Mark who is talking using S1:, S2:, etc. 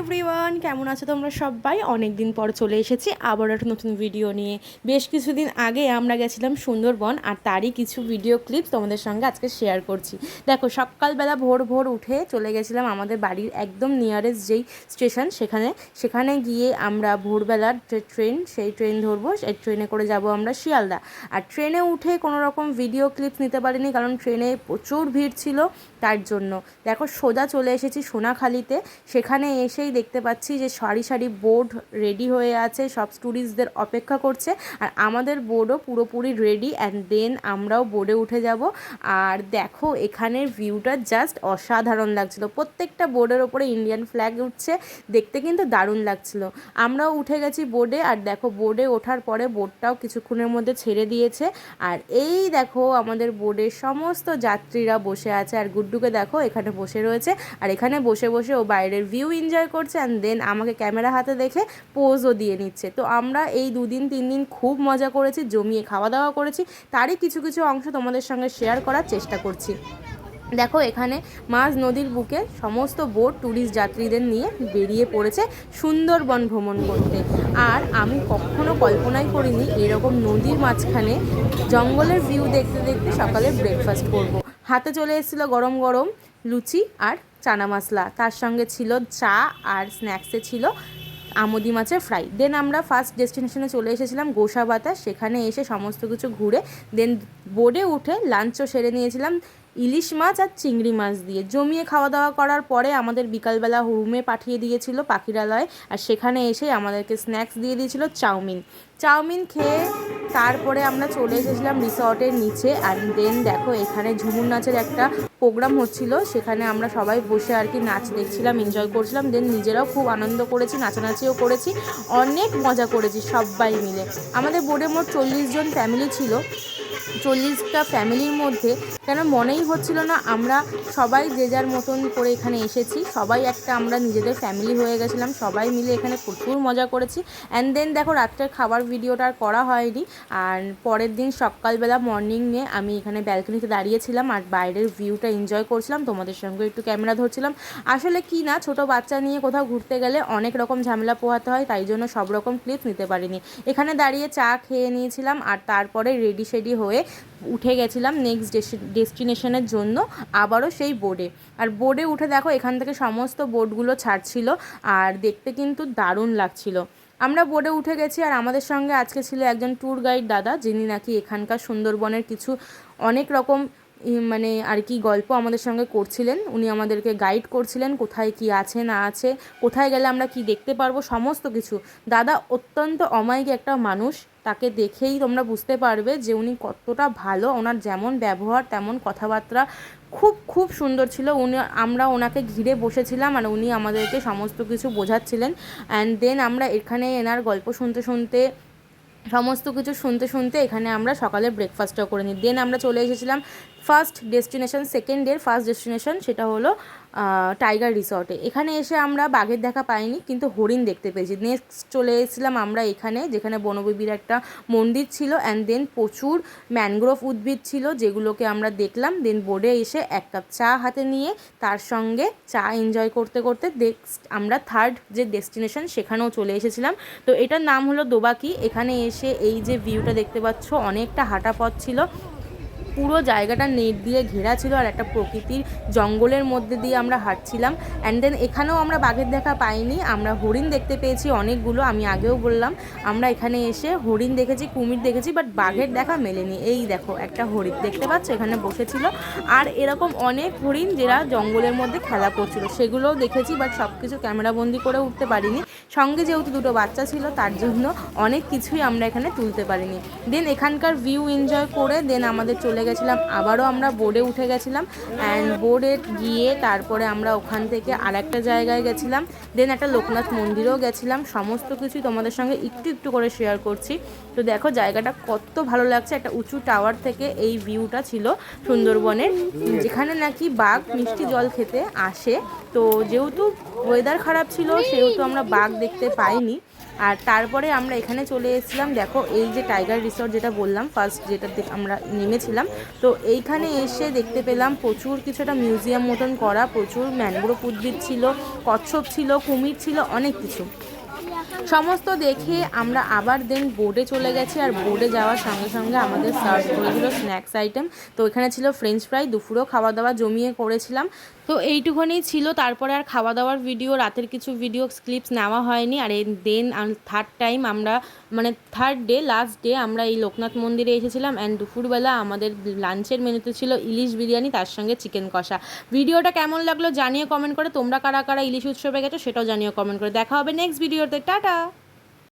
S1: Everyone কেমন আছো তোমরা সবাই? অনেক দিন পর চলে এসেছি আবার একটা নতুন ভিডিও নিয়ে। বেশ কিছুদিন আগে আমরা গেছিলাম সুন্দরবন, আর তারই কিছু ভিডিও ক্লিপ তোমাদের সঙ্গে আজকে শেয়ার করছি। দেখো, সকালবেলা ভোর ভোর উঠে চলে গেছিলাম আমাদের বাড়ির একদম নিয়ারেস্ট যেই স্টেশন সেখানে। সেখানে গিয়ে আমরা ভোরবেলার যে ট্রেন সেই ট্রেন ধরবো, সেই ট্রেনে করে যাব আমরা শিয়ালদা। আর ট্রেনে উঠে কোনো রকম ভিডিও ক্লিপস নিতে পারিনি, কারণ ট্রেনে প্রচুর ভিড় ছিল, তার জন্য। দেখো, সোজা চলে এসেছি সোনাখালিতে। সেখানে এসেই দেখতে পাচ্ছি যে সারি সারি বোর্ড রেডি হয়ে আছে, সব ট্যুরিস্টদের অপেক্ষা করছে আর আমাদের বোর্ডও পুরোপুরি রেডি অ্যান্ড দেন আমরাও বোর্ডে উঠে যাব। আর দেখো, এখানের ভিউটা জাস্ট অসাধারণ লাগছিল। প্রত্যেকটা বোর্ডের ওপরে ইন্ডিয়ান ফ্ল্যাগ উঠছে, দেখতে কিন্তু দারুণ লাগছিল। আমরাও উঠে গেছি বোর্ডে আর দেখো বোর্ডে ওঠার পরে বোর্ডটাও কিছুক্ষণের মধ্যে ছেড়ে দিয়েছে। আর এই দেখো, আমাদের বোর্ডের সমস্ত যাত্রীরা বসে আছে। আর গুড্ডুকে দেখো, এখানে বসে রয়েছে। আর এখানে বসে বসে ও বাইরের ভিউ এনজয় করছে। অ্যান্ড দেন আমাকে ক্যামেরা হাতে দেখে পোজও দিয়ে নিচ্ছে। তো আমরা এই দুদিন, তিন দিন খুব মজা করেছি, জমিয়ে খাওয়া দাওয়া করেছি। তারই কিছু কিছু অংশ তোমাদের সঙ্গে শেয়ার করার চেষ্টা করছি। দেখো, এখানে মাঝ নদীর বুকে সমস্ত বোট ট্যুরিস্ট যাত্রীদের নিয়ে বেরিয়ে পড়েছে সুন্দরবন ভ্রমণ করতে। আর আমি কখনো কল্পনাই করিনি এরকম নদীর মাঝখানে জঙ্গলের ভিউ দেখতে দেখতে সকালে ব্রেকফাস্ট করব। হাতে চলে এসেছিল গরম গরম। লুচি আর চানা মশলা। তার সঙ্গে ছিল চা আর স্ন্যাক্সে ছিল আমদি মাছের ফ্রাই দেন আমরা ফার্স্ট ডেস্টিনেশনে চলে এসেছিলাম গোসাবাতা। সেখানে এসে সমস্ত কিছু ঘুরে দেন বোর্ডে উঠে লাঞ্চও সেরে নিয়েছিলাম ইলিশ মাছ আর চিংড়ি মাছ দিয়ে। জমিয়ে খাওয়া দাওয়া করার পরে আমাদের বিকালবেলা রুমে পাঠিয়ে দিয়েছিল পাখিরালয়। আর সেখানে এসে আমাদেরকে স্ন্যাক্স দিয়ে দিয়েছিল চাউমিন। চাউমিন খেয়ে তারপরে আমরা চলে এসেছিলাম রিসর্টের নিচে আর দেন দেখো এখানে ঝুমুর নাচের একটা প্রোগ্রাম হচ্ছিল, সেখানে আমরা সবাই বসে আর কি নাচ দেখছিলাম এনজয় করছিলাম দেন নিজেরাও খুব আনন্দ করেছি, নাচানাচিও করেছি, অনেক মজা করেছি সবাই মিলে। আমাদের বোর্ডে মোট চল্লিশ জন ফ্যামিলি ছিল, চল্লিশটা ফ্যামিলির মধ্যে কেন মনেই হচ্ছিল না আমরা সবাই যে যার মতন করে এখানে এসেছি, সবাই একটা আমরা নিজেদের ফ্যামিলি হয়ে গেছিলাম, সবাই মিলে এখানে প্রচুর মজা করেছি অ্যান্ড দেন দেখো রাত্রের খাবার ভিডিওটা আর করা হয়নি। আর পরের দিন সকালবেলা মর্নিং নিয়ে আমি এখানে ব্যালকনিতে দাঁড়িয়েছিলাম আর বাইরের ভিউটা এনজয় করছিলাম। তোমাদের সঙ্গে একটু ক্যামেরা ধরছিলাম। আসলে কি না, ছোট বাচ্চা নিয়ে কোথাও ঘুরতে গেলে অনেক রকম ঝামেলা পোহাতে হয়, তাই জন্য সব রকম ক্লিপ নিতে পারিনি। এখানে দাঁড়িয়ে চা খেয়ে নিয়েছিলাম আর তারপরে রেডি শেডি হয়ে উঠে গেছিলাম নেক্সট ডেস্টিনেশনের জন্য আবারও সেই বোর্ডে আর বোর্ডে উঠে দেখো, এখান থেকে সমস্ত বোর্ডগুলো ছাড়ছিল আর দেখতে কিন্তু দারুণ লাগছিল। আমরা বোর্ডে উঠে গেছি আর আমাদের সঙ্গে আজকে ছিল একজন ট্যুর গাইড দাদা, যিনি নাকি এখানকার সুন্দরবনের কিছু অনেক রকম মানে আর কি গল্প আমাদের সঙ্গে করছিলেন। উনি আমাদেরকে গাইড করছিলেন কোথায় কি আছে, না আছে, কোথায় গেলে আমরা কি দেখতে পারব, সমস্ত কিছু। দাদা অত্যন্ত অমায়িক একটা মানুষ। তাকে দেখেই তোমরা বুঝতে পারবে যে উনি কতটা ভালো। ওনার যেমন ব্যবহার, তেমন কথাবার্তা খুব খুব সুন্দর ছিল। উনি, আমরা ওনাকে ঘিরে বসেছিলাম আর উনি আমাদেরকে সমস্ত কিছু বোঝাচ্ছিলেন। অ্যান্ড দেন আমরা এখানে এনার গল্প শুনতে শুনতে, সমস্ত কিছু শুনতে শুনতে এখানে আমরা সকালে ব্রেকফাস্টটাও করে নিই। দেন আমরা চলে এসেছিলাম ফার্স্ট ডেস্টিনেশন, সেকেন্ড ডের ফার্স্ট ডেস্টিনেশন সেটা হলো টাইগার রিসর্টে। এখানে এসে আমরা বাঘের দেখা পাইনি, কিন্তু হরিণ দেখতে পেয়েছি। নেক্সট চলে এসেছিলাম আমরা এখানে, যেখানে বনবিবির একটা মন্দির ছিল অ্যান্ড দেন প্রচুর ম্যানগ্রোভ উদ্ভিদ ছিল, যেগুলোকে আমরা দেখলাম। দেন বোর্ডে এসে এক কাপ চা হাতে নিয়ে তার সঙ্গে চা এনজয় করতে করতে নেক্সট আমরা থার্ড যে ডেস্টিনেশন সেখানেও চলে এসেছিলাম। তো এটার নাম হলো দোবাকি। এখানে এসে এই যে ভিউটা দেখতে পাচ্ছ, অনেকটা হাঁটা পথ ছিল। পুরো জায়গাটা নেট দিয়ে ঘেরা ছিল আর একটা প্রকৃতির জঙ্গলের মধ্যে দিয়ে আমরা হাঁটছিলাম। অ্যান্ড দেন এখানেও আমরা বাঘের দেখা পাইনি। আমরা হরিণ দেখতে পেয়েছি অনেকগুলো, আমি আগেও বললাম। আমরা এখানে এসে হরিণ দেখেছি, কুমির দেখেছি বাট বাঘের দেখা মেলেনি। এই দেখো, একটা হরিণ দেখতে পাচ্ছ, এখানে বসেছিল। আর এরকম অনেক হরিণ যারা জঙ্গলের মধ্যে খেলা করছিল, সেগুলোও দেখেছি বাট সব কিছু ক্যামেরাবন্দি করে উঠতে পারিনি। সঙ্গে যেহেতু দুটো বাচ্চা ছিল, তার জন্য অনেক কিছুই আমরা এখানে তুলতে পারিনি। দেন এখানকার ভিউ এনজয় করে দেন আমাদের চলে গেছিলাম। আবারও আমরা বোর্ডে উঠে গেছিলাম অ্যান্ড বোর্ডে গিয়ে তারপরে আমরা ওখান থেকে আর একটা জায়গায় গেছিলাম। দেন একটা লোকনাথ মন্দিরেও গেছিলাম। সমস্ত কিছুই তোমাদের সঙ্গে একটু একটু করে শেয়ার করছি। তো দেখো জায়গাটা কত ভালো লাগছে। একটা উঁচু টাওয়ার থেকে এই ভিউটা ছিল সুন্দরবনের। যেখানে নাকি বাঘ মিষ্টি জল খেতে আসে। তো যেহেতু ওয়েদার খারাপ ছিল, সেহেতু আমরা বাঘ দেখতে পাইনি। আর তারপরে আমরা এখানে চলে এসেছিলাম, দেখো এই যে টাইগার রিসর্ট যেটা বললাম ফার্স্ট যেটা আমরা নেমেছিলাম। তো এইখানে এসে দেখতে পেলাম প্রচুর কিছুটা মিউজিয়াম মতন করা, প্রচুর ম্যানগ্রোভ উদ্ভিদ ছিল, কচ্ছপ ছিল, কুমির ছিল, অনেক কিছু। সমস্ত দেখে আমরা আবার দেন বোর্ডে চলে গেছি আর বোর্ডে যাওয়ার সঙ্গে সঙ্গে আমাদের সার্ভ করে দিল স্ন্যাক্স আইটেম তো এখানে ছিল ফ্রেঞ্চ ফ্রাই দুপুরেও খাওয়া দাওয়া জমিয়ে করেছিলাম। তো এইটুখানি ছিল, তারপরে আর খাওয়া দাওয়ার ভিডিও রাতের কিছু ভিডিও ক্লিপস নেওয়া হয়নি। আর দেন থার্ড টাইম আমরা মানে থার্ড ডে লাস্ট ডে আমরা এই লোকনাথ মন্দিরে এসেছিলাম অ্যান্ড দুপুরবেলা আমাদের লাঞ্চের মেনুতে ছিল ইলিশ বিরিয়ানি, তার সঙ্গে চিকেন কষা। ভিডিওটা কেমন লাগল জানিয়ে কমেন্ট করে। তোমরা কারা কারা ইলিশ উৎসবে গেছো সেটাও জানিয়ে কমেন্ট করে। দেখা হবে নেক্সট ভিডিওতে টাটা।